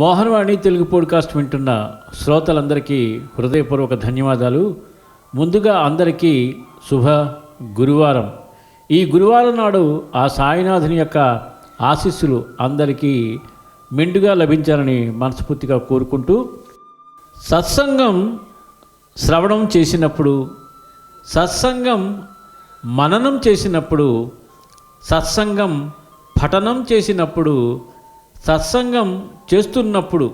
Mohan Vani Telugu podcast వింటున్న శ్రోతలందరికీ హృదయపూర్వక ధన్యవాదాలు. ముందుగా అందరికీ శుభ గురువారం. ఈ గురువారం నాడు ఆ సాయినాథుని యొక్క ఆశీస్సులు అందరికీ మెండుగా లభించాలని మనస్ఫూర్తిగా కోరుకుంటూ సత్సంగం శ్రవణం చేసినప్పుడు సత్సంగం మననం చేసినప్పుడు సత్సంగం పఠనం చేసినప్పుడు సత్సంగం చేస్తున్నప్పుడు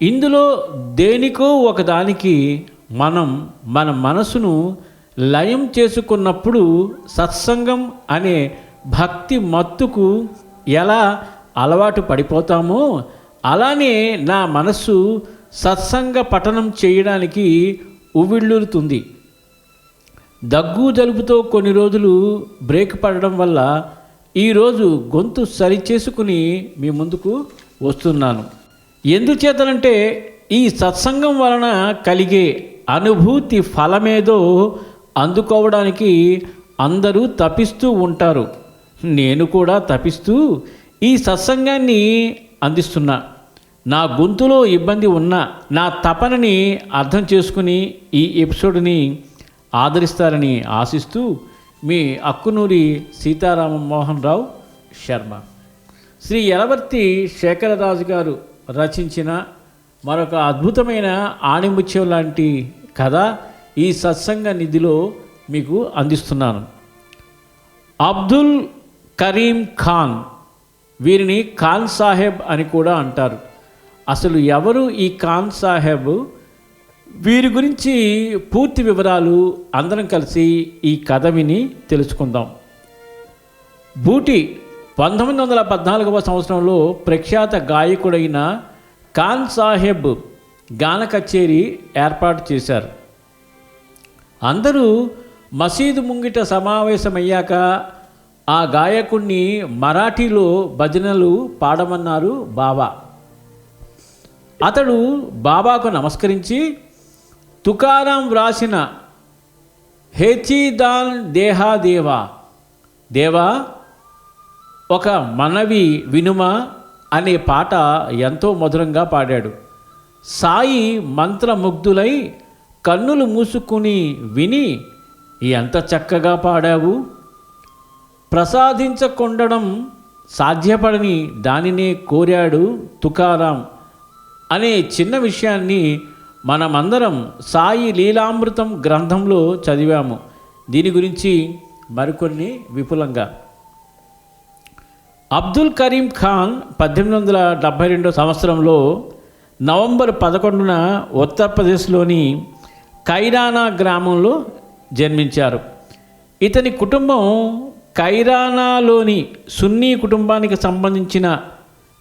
ఇందులో దేనికో ఒకదానికి మనం మన మనసును లయం చేసుకున్నప్పుడు సత్సంగం అనే భక్తి మత్తుకు ఎలా అలవాటు పడిపోతామో అలానే నా మనస్సు సత్సంగ పఠనం చేయడానికి ఉవిళ్ళూరుతుంది దగ్గు జలుబుతో కొన్ని రోజులు బ్రేక్ పడడం వల్ల ఈరోజు గొంతు సరిచేసుకుని మీ ముందుకు వస్తున్నాను. ఎందుచేతనంటే ఈ సత్సంగం వలన కలిగే అనుభూతి ఫలమేదో అందుకోవడానికి అందరూ తపిస్తూ ఉంటారు. నేను కూడా తపిస్తూ ఈ సత్సంగాన్ని అందిస్తున్నా. నా గొంతులో ఇబ్బంది ఉన్నా నా తపనని అర్థం చేసుకుని ఈ ఎపిసోడ్ని ఆదరిస్తారని ఆశిస్తూ మీ అక్కునూరి సీతారామ మోహన్ రావు శర్మ. శ్రీ యలవర్తి శేఖరరాజు గారు రచించిన మరొక అద్భుతమైన ఆణిముత్యం లాంటి కథ ఈ సత్సంగ నిధిలో మీకు అందిస్తున్నాను. అబ్దుల్ కరీం ఖాన్ వీరిని ఖాన్ సాహెబ్ అని కూడా అంటారు. అసలు ఎవరు ఈ ఖాన్ సాహెబ్? వీరి గురించి పూర్తి వివరాలు అందరం కలిసి ఈ కథ విని తెలుసుకుందాం. బూటి పంతొమ్మిది వందల పద్నాలుగవ సంవత్సరంలో ప్రఖ్యాత గాయకుడైన ఖాన్ సాహెబ్ గాన కచేరీ ఏర్పాటు చేశారు. అందరూ మసీదు ముంగిట సమావేశమయ్యాక ఆ గాయకుణ్ణి మరాఠీలో భజనలు పాడమన్నారు బాబా. అతడు బాబాకు నమస్కరించి తుకారాం వ్రాసిన హెచిదాన్ దేహాదేవా దేవా ఒక మనవి వినుమ అనే పాట ఎంతో మధురంగా పాడాడు. సాయి మంత్రముగ్ధులై కన్నులు మూసుకుని విని ఎంత చక్కగా పాడావు. ప్రసాదించకుండడం సాధ్యపడని దానినే కోరాడు తుకారాం అనే చిన్న విషయాన్ని మనమందరం సాయి లీలామృతం గ్రంథంలో చదివాము. దీని గురించి మరికొన్ని విపులంగా. అబ్దుల్ కరీం ఖాన్ పద్దెనిమిది వందల డెబ్భై రెండో సంవత్సరంలో నవంబర్ పదకొండున ఉత్తరప్రదేశ్లోని కైరానా గ్రామంలో జన్మించారు. ఇతని కుటుంబం కైరానాలోని సున్నీ కుటుంబానికి సంబంధించిన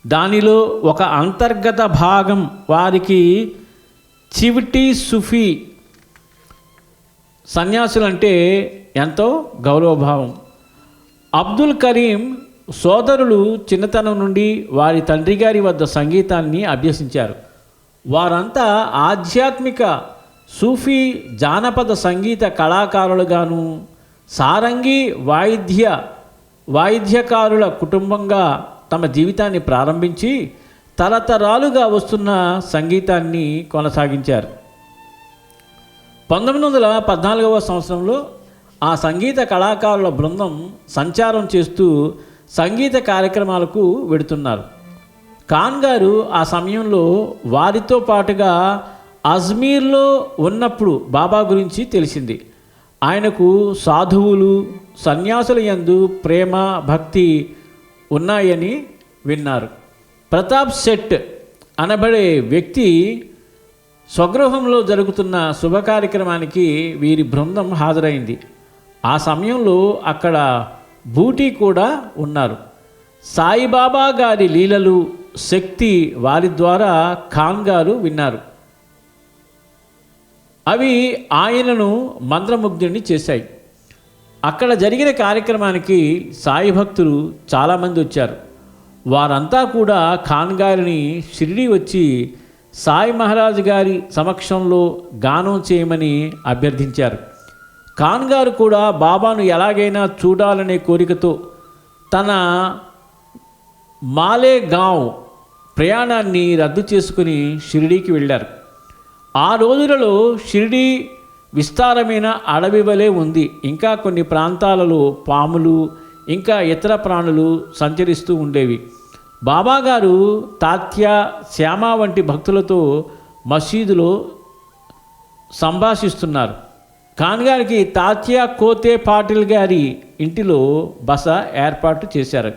దానిలో ఒక అంతర్గత భాగం వారికి చివిటి సుఫీ సన్యాసులంటే ఎంతో గౌరవభావం. అబ్దుల్ కరీం సోదరులు చిన్నతనం నుండి వారి తండ్రి గారి వద్ద సంగీతాన్ని అభ్యసించారు. వారంతా ఆధ్యాత్మిక సూఫీ జానపద సంగీత కళాకారులుగాను సారంగి వాయిద్య వాయిద్యకారుల కుటుంబంగా తమ జీవితాన్ని ప్రారంభించి తరతరాలుగా వస్తున్న సంగీతాన్ని కొనసాగించారు. పంతొమ్మిది వందల పద్నాలుగవ సంవత్సరంలో ఆ సంగీత కళాకారుల బృందం సంచారం చేస్తూ సంగీత కార్యక్రమాలకు వెడుతున్నారు. ఖాన్ గారు ఆ సమయంలో వారితో పాటుగా అజ్మీర్లో ఉన్నప్పుడు బాబా గురించి తెలిసింది. ఆయనకు సాధువులు సన్యాసుల యందు ప్రేమ భక్తి ఉన్నాయని విన్నారు. ప్రతాప్ సెట్ అనబడే వ్యక్తి స్వగృహంలో జరుగుతున్న శుభ కార్యక్రమానికి వీరి బృందం హాజరైంది. ఆ సమయంలో అక్కడ బూటీ కూడా ఉన్నారు. సాయిబాబా గారి లీలలు శక్తి వారి ద్వారా ఖాన్ గారు విన్నారు. అవి ఆయనను మంత్రముగ్ధుడిని చేశాయి. అక్కడ జరిగిన కార్యక్రమానికి సాయి భక్తులు చాలామంది వచ్చారు. వారంతా కూడా ఖాన్ గారిని షిరిడి వచ్చి సాయి మహారాజ్ గారి సమక్షంలో గానం చేయమని అభ్యర్థించారు. ఖాన్ గారు కూడా బాబాను ఎలాగైనా చూడాలనే కోరికతో తన మాలేగావ్ ప్రయాణాన్ని రద్దు చేసుకుని షిరిడీకి వెళ్ళారు. ఆ రోజులలో షిరిడీ విస్తారమైన అడవి వలె ఉంది. ఇంకా కొన్ని ప్రాంతాలలో పాములు ఇంకా ఇతర ప్రాణులు సంచరిస్తూ ఉండేవి. బాబాగారు తాత్య శ్యామ వంటి భక్తులతో మసీదులో సంభాషిస్తున్నారు. ఖాన్ గారికి తాత్య కోతే పాటిల్ గారి ఇంటిలో బస ఏర్పాటు చేశారు.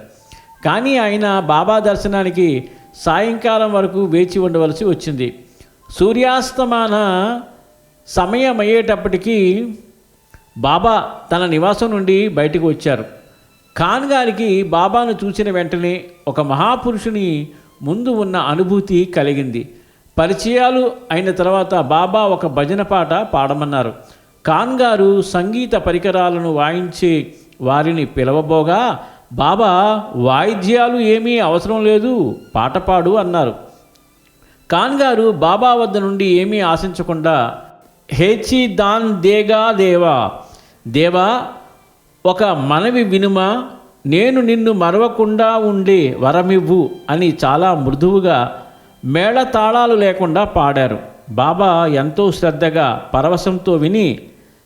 కానీ ఆయన బాబా దర్శనానికి సాయంకాలం వరకు వేచి ఉండవలసి వచ్చింది. సూర్యాస్తమాన సమయం అయ్యేటప్పటికీ బాబా తన నివాసం నుండి బయటకు వచ్చారు. ఖాన్ గారికి బాబాను చూసిన వెంటనే ఒక మహాపురుషుని ముందు ఉన్న అనుభూతి కలిగింది. పరిచయాలు అయిన తర్వాత బాబా ఒక భజన పాట పాడమన్నారు. ఖాన్ గారు సంగీత పరికరాలను వాయించే వారిని పిలవబోగా బాబా వాయిద్యాలు ఏమీ అవసరం లేదు పాట పాడు అన్నారు. ఖాన్ గారు బాబా వద్ద నుండి ఏమీ ఆశించకుండా హేచి దాన్ దేగా దేవా దేవా ఒక మనవి వినుమా నేను నిన్ను మరవకుండా ఉండే వరమివ్వు అని చాలా మృదువుగా మేళ తాళాలు లేకుండా పాడారు. బాబా ఎంతో శ్రద్ధగా పరవశంతో విని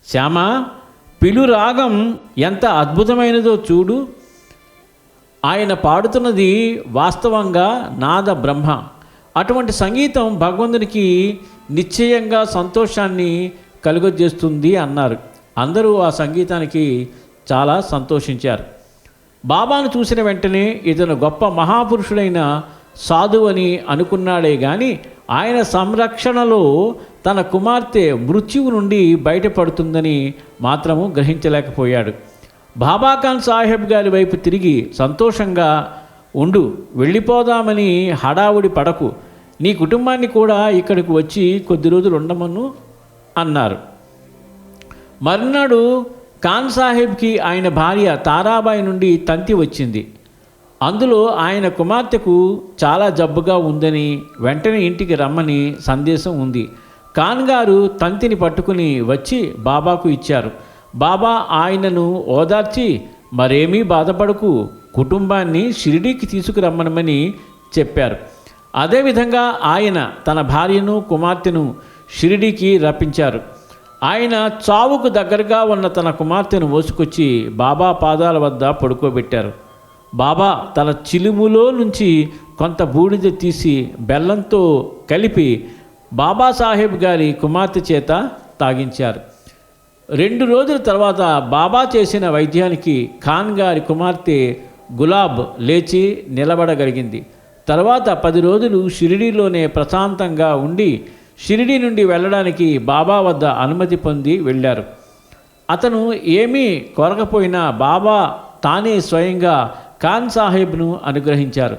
శ్యామ పిలు రాగం ఎంత అద్భుతమైనదో చూడు. ఆయన పాడుతున్నది వాస్తవంగా నాద బ్రహ్మ. అటువంటి సంగీతం భగవంతునికి నిశ్చయంగా సంతోషాన్ని కలుగజేస్తుంది అన్నారు. అందరూ ఆ సంగీతానికి చాలా సంతోషించారు. బాబాను చూసిన వెంటనే ఇతను గొప్ప మహాపురుషుడైన సాధువని అనుకున్నాడే కానీ ఆయన సంరక్షణలో తన కుమార్తె మృత్యువు నుండి బయటపడుతుందని మాత్రము గ్రహించలేకపోయాడు. బాబాఖాన్ సాహెబ్ గారి వైపు తిరిగి సంతోషంగా ఉండు వెళ్ళిపోదామని హడావుడి పడకు. నీ కుటుంబాన్ని కూడా ఇక్కడికి వచ్చి కొద్ది రోజులు ఉండమను అన్నారు. మర్నాడు ఖాన్ సాహెబ్కి ఆయన భార్య తారాబాయి నుండి తంతి వచ్చింది. అందులో ఆయన కుమార్తెకు చాలా జబ్బుగా ఉందని వెంటనే ఇంటికి రమ్మని సందేశం ఉంది. ఖాన్ గారు తంతిని పట్టుకుని వచ్చి బాబాకు ఇచ్చారు. బాబా ఆయనను ఓదార్చి మరేమీ బాధపడకు కుటుంబాన్ని షిరిడీకి తీసుకురమ్మనమని చెప్పారు. అదేవిధంగా ఆయన తన భార్యను కుమార్తెను షిరిడీకి రప్పించారు. ఆయన చావుకు దగ్గరగా ఉన్న తన కుమార్తెను మోసుకొచ్చి బాబా పాదాల వద్ద పడుకోబెట్టారు. బాబా తన చిలుములో నుంచి కొంత బూడిద తీసి బెల్లంతో కలిపి బాబాసాహెబ్ గారి కుమార్తె చేత తాగించారు. రెండు రోజుల తర్వాత బాబా చేసిన వైద్యానికి ఖాన్ గారి కుమార్తె గులాబ్ లేచి నిలబడగలిగింది. తర్వాత పది రోజులు షిరిడీలోనే ప్రశాంతంగా ఉండి షిరిడీ నుండి వెళ్ళడానికి బాబా వద్ద అనుమతి పొంది వెళ్ళారు. అతను ఏమీ కొరకపోయినా బాబా తానే స్వయంగా ఖాన్ సాహెబ్ను అనుగ్రహించారు.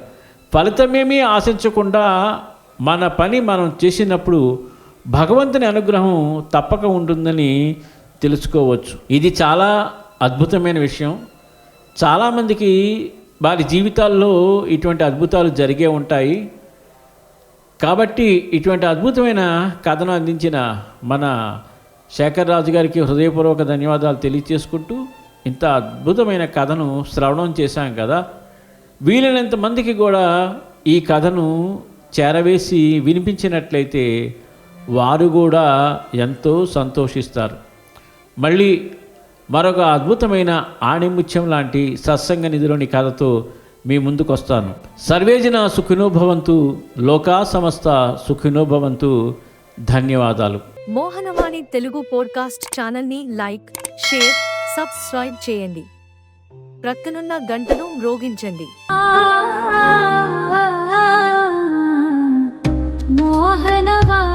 ఫలితమేమీ ఆశించకుండా మన పని మనం చేసినప్పుడు భగవంతుని అనుగ్రహం తప్పక ఉంటుందని తెలుసుకోవచ్చు. ఇది చాలా అద్భుతమైన విషయం. చాలామందికి వారి జీవితాల్లో ఇటువంటి అద్భుతాలు జరిగే ఉంటాయి. కాబట్టి ఇటువంటి అద్భుతమైన కథను అందించిన మన శేఖర్ రాజు గారికి హృదయపూర్వక ధన్యవాదాలు తెలియచేసుకుంటూ ఇంత అద్భుతమైన కథను శ్రవణం చేశాం కదా. వీలైనంత మందికి కూడా ఈ కథను చేరవేసి వినిపించినట్లయితే వారు కూడా ఎంతో సంతోషిస్తారు. మళ్ళీ మరొక అద్భుతమైన ఆణిముత్యం లాంటి సత్సంగ నిధిలోని కథతో మీ ముందుకు వస్తాను సర్వేజన సుఖినోభవంతు లోకా సమస్త సుఖినోభవంతు. ధన్యవాదాలు. మోహనవాణి తెలుగు పోడ్కాస్ట్ ఛానల్ని లైక్ షేర్ సబ్స్క్రైబ్ చేయండి. ప్రక్కనున్న గంటను రోగించండి మోహనవాణి